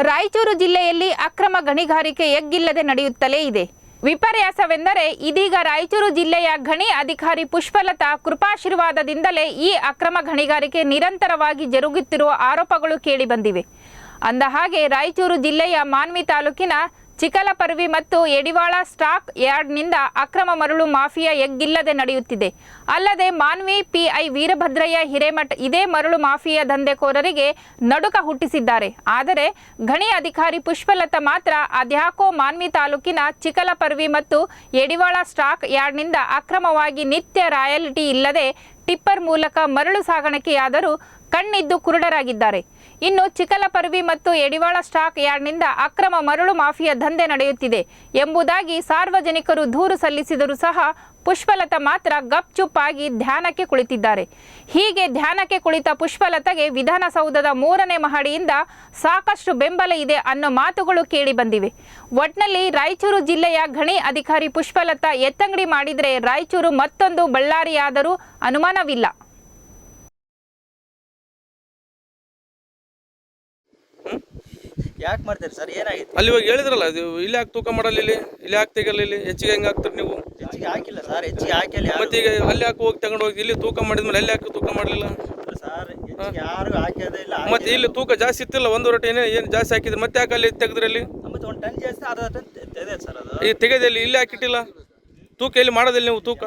ರಾಯಚೂರು ಜಿಲ್ಲೆಯಲ್ಲಿ ಅಕ್ರಮ ಗಣಿಗಾರಿಕೆ ಎಗ್ಗಿಲ್ಲದೆ ನಡೆಯುತ್ತಲೇ ಇದೆ. ವಿಪರ್ಯಾಸವೆಂದರೆ ಇದೀಗ ರಾಯಚೂರು ಜಿಲ್ಲೆಯ ಗಣಿ ಅಧಿಕಾರಿ ಪುಷ್ಪಲತಾ ಕೃಪಾಶೀರ್ವಾದದಿಂದಲೇ ಈ ಅಕ್ರಮ ಗಣಿಗಾರಿಕೆ ನಿರಂತರವಾಗಿ ಜರುಗುತ್ತಿರುವ ಆರೋಪಗಳು ಕೇಳಿಬಂದಿವೆ ಅಂದಹಾಗೆ ರಾಯಚೂರು ಜಿಲ್ಲೆಯ ಮಾನ್ವಿ ತಾಲೂಕಿನ ಚಿಕಲಪರ್ವಿ ಮತ್ತು ಎಡಿವಾಳ ಸ್ಟಾಕ್ ಯಾರ್ಡ್ನಿಂದ ಅಕ್ರಮ ಮರಳು ಮಾಫಿಯಾ ಎಗ್ಗಿಲ್ಲದೆ ನಡೆಯುತ್ತಿದೆ. ಅಲ್ಲದೆ ಮಾನ್ವಿ ಪಿಐ ವೀರಭದ್ರಯ್ಯ ಹಿರೇಮಠ ಇದೇ ಮರಳು ಮಾಫಿಯಾ ದಂಧೆಕೋರರಿಗೆ ನಡುಕ ಹುಟ್ಟಿಸಿದ್ದಾರೆ. ಆದರೆ ಗಣಿ ಅಧಿಕಾರಿ ಪುಷ್ಪಲತಾ ಮಾತ್ರ ಅದ್ಯಾಕೋ ಮಾನ್ವಿ ತಾಲೂಕಿನ ಚಿಕಲಪರ್ವಿ ಮತ್ತು ಎಡಿವಾಳ ಸ್ಟಾಕ್ ಯಾರ್ಡ್ನಿಂದ ಅಕ್ರಮವಾಗಿ ನಿತ್ಯ ರಾಯಲ್ಟಿ ಇಲ್ಲದೆ ಟಿಪ್ಪರ್ ಮೂಲಕ ಮರಳು ಸಾಗಾಣಿಕೆಯಾದರೂ ಕಣ್ಣಿದ್ದು ಕುರುಡರಾಗಿದ್ದಾರೆ. ಇನ್ನು ಚಿಕಲಪರ್ವಿ ಮತ್ತು ಎಡಿವಾಳ ಸ್ಟಾಕ್ ಯಾರ್ಡ್ನಿಂದ ಅಕ್ರಮ ಮರಳು ಮಾಫಿಯಾ ದಂಧೆ ನಡೆಯುತ್ತಿದೆ ಎಂಬುದಾಗಿ ಸಾರ್ವಜನಿಕರು ದೂರು ಸಲ್ಲಿಸಿದರೂ ಸಹ ಪುಷ್ಪಲತಾ ಮಾತ್ರ ಗಪ್ಚುಪ್ಪಾಗಿ ಧ್ಯಾನಕ್ಕೆ ಕುಳಿತಿದ್ದಾರೆ. ಹೀಗೆ ಧ್ಯಾನಕ್ಕೆ ಕುಳಿತ ಪುಷ್ಪಲತಾಗೆ ವಿಧಾನಸೌಧದ ಮೂರನೇ ಮಹಡಿಯಿಂದ ಸಾಕಷ್ಟು ಬೆಂಬಲ ಇದೆ ಅನ್ನೋ ಮಾತುಗಳು ಕೇಳಿ ಬಂದಿವೆ. ಒಟ್ನಲ್ಲಿ ರಾಯಚೂರು ಜಿಲ್ಲೆಯ ಗಣಿ ಅಧಿಕಾರಿ ಪುಷ್ಪಲತಾ ಎತ್ತಂಗಡಿ ಮಾಡಿದರೆ ರಾಯಚೂರು ಮತ್ತೊಂದು ಬಳ್ಳಾರಿಯಾದರೂ ಅನುಮಾನವಿಲ್ಲ. ಯಾಕೆ ಮಾಡ್ತೀರಿ ಸರ್? ಏನಾಗಿತ್ತು? ಅಲ್ಲಿ ಇವಾಗ ಹೇಳಿದ್ರಲ್ಲ ಅದು ಇಲ್ಲಿ ಯಾಕೆ ತೂಕ ಮಾಡಲ್ಲ ಇಲ್ಲಿ? ಇಲ್ಲಿ ಯಾಕೆ ತೆಗಲ್ಲ ಇಲ್ಲಿ? ಹೆಚ್ಚಿಗೆ ಹೆಂಗೆ ಹಾಕ್ತಾರೆ ನೀವು? ಹೆಚ್ಚಿಗೆ ಹಾಕಿಲ್ಲ ಸರ್ ಹೆಚ್ಚಿಗೆ ಹಾಕಿಲ್ಲ ಯಾರು. ಮತ್ತೆ ಈಗ ಅಲ್ಲಿ ಯಾಕೆ ಹೋಗಿ ತಗೊಂಡು ಹೋಗಿ ಇಲ್ಲಿ ತೂಕ ಮಾಡಿದ್ಮೇಲೆ ಅಲ್ಲಿ ಯಾಕೆ ತೂಕ ಮಾಡಲಿಲ್ಲ? ಸರ್ ಹೆಚ್ಚಿಗೆ ಯಾರು ಹಾಕೋದೇ ಇಲ್ಲ ಮತ್ತೆ ಇಲ್ಲಿ ತೂಕ ಜಾಸ್ತಿ ಇತ್ತಿಲ್ಲ ಒಂದು ರೊಟ್ಟಿ ಏನೇ ಏನು ಜಾಸ್ತಿ ಹಾಕಿದ್ರೆ ಮತ್ತೆ ಯಾಕೆ ಅಲ್ಲಿ ತೆಗೆದ್ರೆ ಅಲ್ಲಿ? ಮತ್ತೆ ಒಂದು ಟನ್ ಜಾಸ್ತಿ ಅರ್ಧ ಟನ್ ಇದೆ ಸರ್ ಅದು. ಈಗ ತೆಗೆದಲ್ಲಿ ಇಲ್ಲಿ ಹಾಕಿಟ್ಟಿಲ್ಲ ತೂಕ ಇಲ್ಲಿ ಮಾಡೋದಿಲ್ಲ ನೀವು ತೂಕ?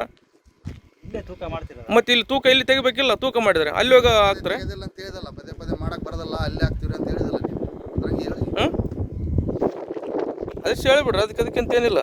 ಇಲ್ಲೇ ತೂಕ ಮಾಡ್ತೀರ ಮತ್ತೆ ಇಲ್ಲಿ ತೂಕ ಇಲ್ಲಿ ತೆಗಿಬೇಕಿಲ್ಲ ತೂಕ ಮಾಡಿದ್ರೆ. ಅಲ್ಲಿ ಹೋಗ ಹಾಕ್ತಾರೆ. ತೆಗೆದಿಲ್ಲ ಅಂತ ಹೇಳಿದಲ್ಲ ಪದೇ ಪದೇ ಮಾಡಕ್ ಬರೋದಲ್ಲ ಅಲ್ಲಿ ಹಾಕ್ತೀವಿ ಅಂತ. ಹೇಳಿದಲ್ಲ ಹೇಳ್ಬಿಡ್ರಿ? ಅದಕ್ಕೆ ಅದಕ್ಕಿಂತ ಏನಿಲ್ಲ